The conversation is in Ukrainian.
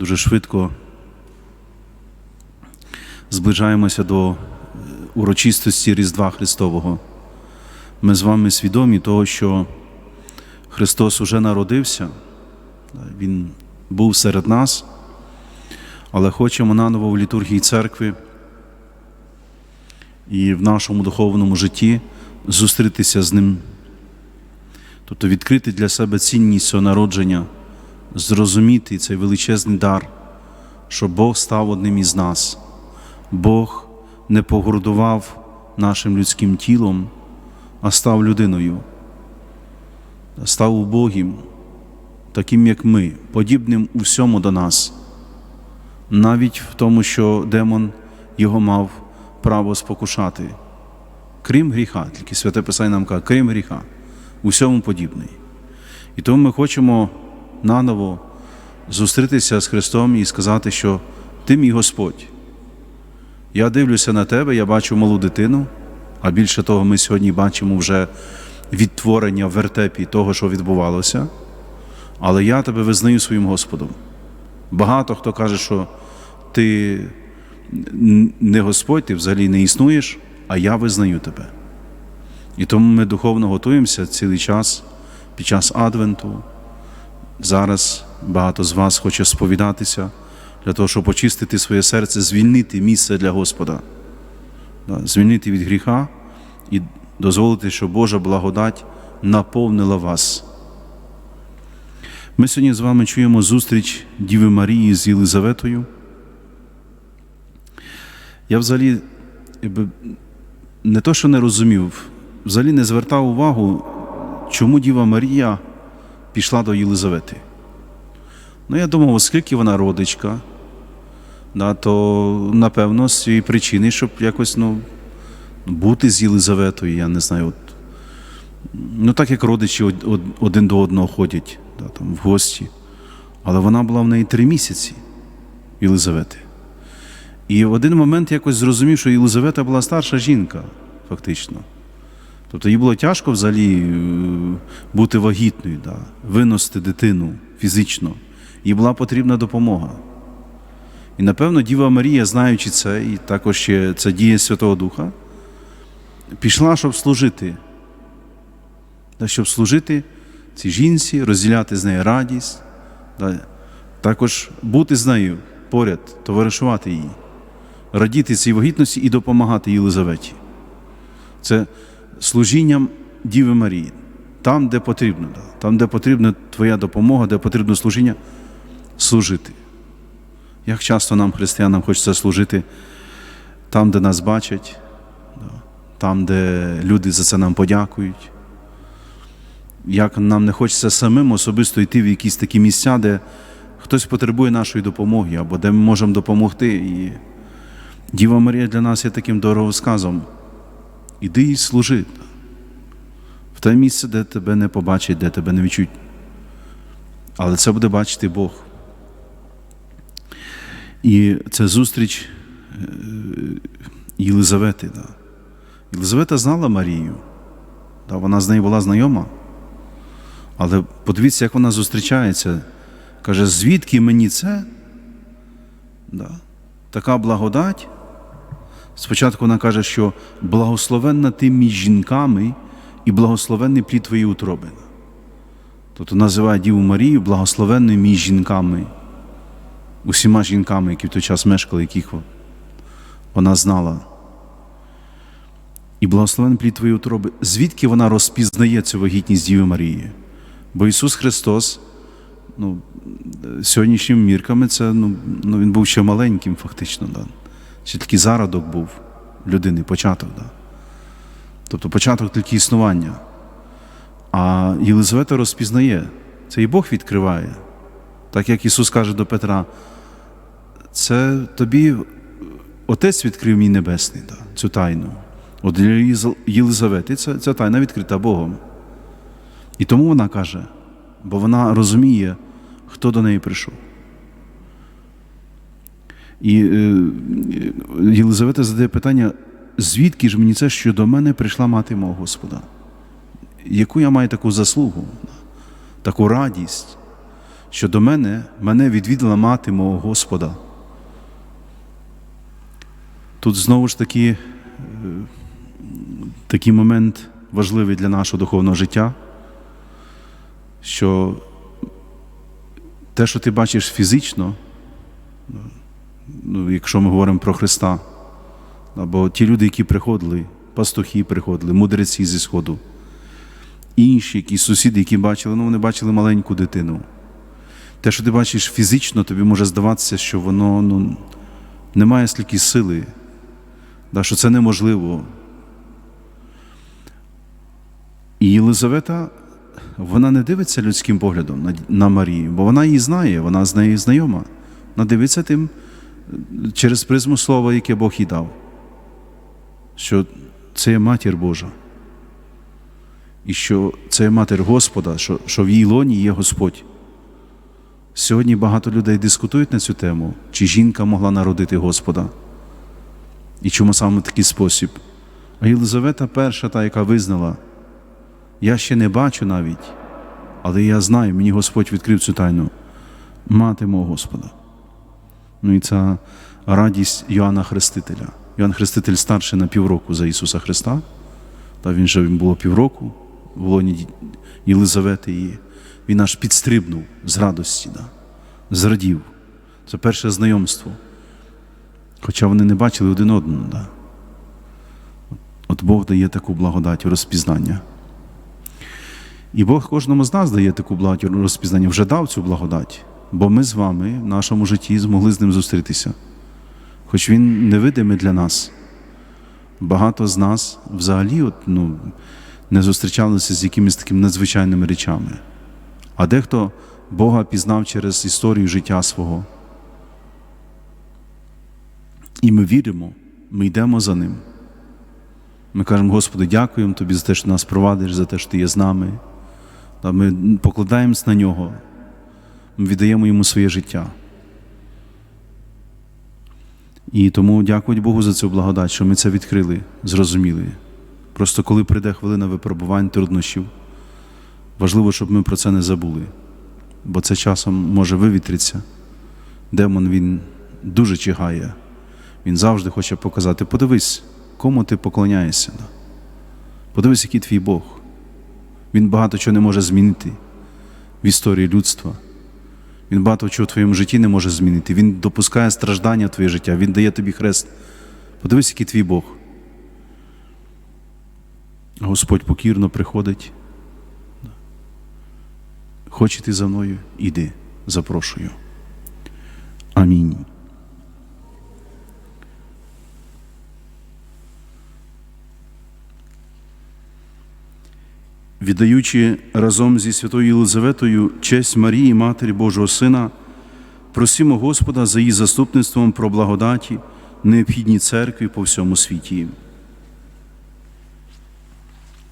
дуже швидко зближаємося до е, урочистості Різдва Христового. Ми з вами свідомі того, що Христос уже народився, Він був серед нас, але хочемо наново в літургії церкви і в нашому духовному житті зустрітися з Ним. Тобто відкрити для себе цінність цього народження, зрозуміти цей величезний дар, що Бог став одним із нас. Бог не погордував нашим людським тілом, а став людиною, став убогим, таким, як ми, подібним у всьому до нас, навіть в тому, що демон його мав право спокушати. Крім гріха, тільки святе Писання нам каже, крім гріха, у всьому подібний. І тому ми хочемо наново зустрітися з Христом і сказати, що Ти мій Господь. Я дивлюся на тебе, я бачу малу дитину, а більше того, ми сьогодні бачимо вже відтворення в вертепі того, що відбувалося. Але я тебе визнаю своїм Господом. Багато хто каже, що ти не Господь, ти взагалі не існуєш, а я визнаю тебе. І тому ми духовно готуємося цілий час під час Адвенту. Зараз багато з вас хоче сповідатися для того, щоб очистити своє серце, звільнити місце для Господа, звільнити від гріха і дозволити, щоб Божа благодать наповнила вас. Ми сьогодні з вами чуємо зустріч Діви Марії з Єлизаветою. Я взагалі не то, що не розумів, взагалі не звертав увагу, чому Діва Марія пішла до Єлизавети. Ну, я думав, оскільки вона родичка, да, то напевно з цієї причини, щоб якось ну, бути з Єлизаветою, я не знаю. От, ну, так як родичі од- од- один до одного ходять да, там, в гості. Але вона була в неї три місяці, Єлизавети. І в один момент якось зрозумів, що Єлизавета була старша жінка, фактично. Тобто їй було тяжко взагалі е, бути вагітною, да, виносити дитину фізично. Їй була потрібна допомога. І напевно Діва Марія, знаючи це, і також ще це діє Святого Духа, пішла, щоб служити. Да, щоб служити цій жінці, розділяти з нею радість, да, також бути з нею поряд, товаришувати їй, радіти цій вагітності і допомагати Єлизаветі. Це служінням Діви Марії. Там, де потрібно, там, де потрібна твоя допомога, де потрібно служіння, служити. Як часто нам, християнам, хочеться служити там, де нас бачать, там, де люди за це нам подякують. Як нам не хочеться самим особисто йти в якісь такі місця, де хтось потребує нашої допомоги, або де ми можемо допомогти. І Діва Марія для нас є таким дороговсказом. Іди і служи в те місце, де тебе не побачать, де тебе не відчують. Але це буде бачити Бог. І це зустріч е, Єлизавети. Да. Єлизавета знала Марію, да, вона з нею була знайома. Але подивіться, як вона зустрічається. Каже, звідки мені це? Да. Така благодать. Спочатку вона каже, що благословенна ти між жінками і благословенний плід твої утроби. Тобто називає Діву Марію благословенною між жінками, усіма жінками, які в той час мешкали, яких вона знала. І благословенний плід твої утроби. Звідки вона розпізнає цю вагітність Діви Марії? Бо Ісус Христос, ну, сьогоднішніми мірками, це, ну, ну, Він був ще маленьким, фактично. Да? Ще такий зародок був людини, початок. Да? Тобто початок тільки існування. А Єлизавета розпізнає, це і Бог відкриває. Так як Ісус каже до Петра, це тобі Отець відкрив мій небесний, да, цю тайну. От для Єлизавети це, ця тайна відкрита Богом. І тому вона каже, бо вона розуміє, хто до неї прийшов. І е, Єлизавета задає питання, звідки ж мені це, що до мене прийшла мати мого Господа? Яку я маю таку заслугу, таку радість, що до мене мене відвідала мати мого Господа. Тут знову ж таки е, такий момент важливий для нашого духовного життя, що те, що ти бачиш фізично, ну, якщо ми говоримо про Христа, або ті люди, які приходили, пастухи приходили, мудреці зі Сходу, інші, якісь сусіди, які бачили, ну вони бачили маленьку дитину. Те, що ти бачиш фізично, тобі може здаватися, що воно ну, не має стільки сили, да, що це неможливо. І Єлизавета, вона не дивиться людським поглядом на, на Марію, бо вона її знає, вона з нею знайома. Вона дивиться тим через призму слова, яке Бог їй дав, що це є матір Божа. І що це є матір Господа, що, що в її лоні є Господь. Сьогодні багато людей дискутують на цю тему, чи жінка могла народити Господа, і чому саме в такий спосіб. А Єлизавета перша, та, яка визнала, я ще не бачу навіть, але я знаю, мені Господь відкрив цю тайну мати мого Господа. Ну і ця радість Йоанна Хрестителя. Йоанн Хреститель старший на півроку за Ісуса Христа, та він же було півроку в лоні Єлизавети, і він аж підстрибнув з радості, да, зрадів. Це перше знайомство. Хоча вони не бачили один одного. Да. От Бог дає таку благодать розпізнання. І Бог кожному з нас дає таку благодать розпізнання, вже дав цю благодать, бо ми з вами в нашому житті змогли з ним зустрітися. Хоч він невидимий для нас. Багато з нас взагалі от, ну, не зустрічалися з якимись такими надзвичайними речами. А дехто Бога пізнав через історію життя свого. І ми віримо, ми йдемо за ним. Ми кажемо, Господи, дякуємо Тобі за те, що нас провадиш, за те, що Ти є з нами. Ми покладаємось на нього, віддаємо йому своє життя. І тому дякувати Богу за цю благодать, що ми це відкрили, зрозуміли. Просто коли прийде хвилина випробувань, труднощів, важливо, щоб ми про це не забули, бо це часом може вивітритися. Демон він дуже чигає, він завжди хоче показати: подивись, кому ти поклоняєшся. Подивись, який твій Бог. Він багато чого не може змінити в історії людства. Він багато чого в твоєму житті не може змінити. Він допускає страждання в твоє життя, Він дає тобі хрест. Подивись, який твій Бог. Господь покірно приходить. Хоче ти за мною? Іди, запрошую. Амінь. Віддаючи разом зі святою Єлизаветою честь Марії, Матері Божого Сина, просимо Господа за її заступництвом про благодаті, необхідні церкві по всьому світі.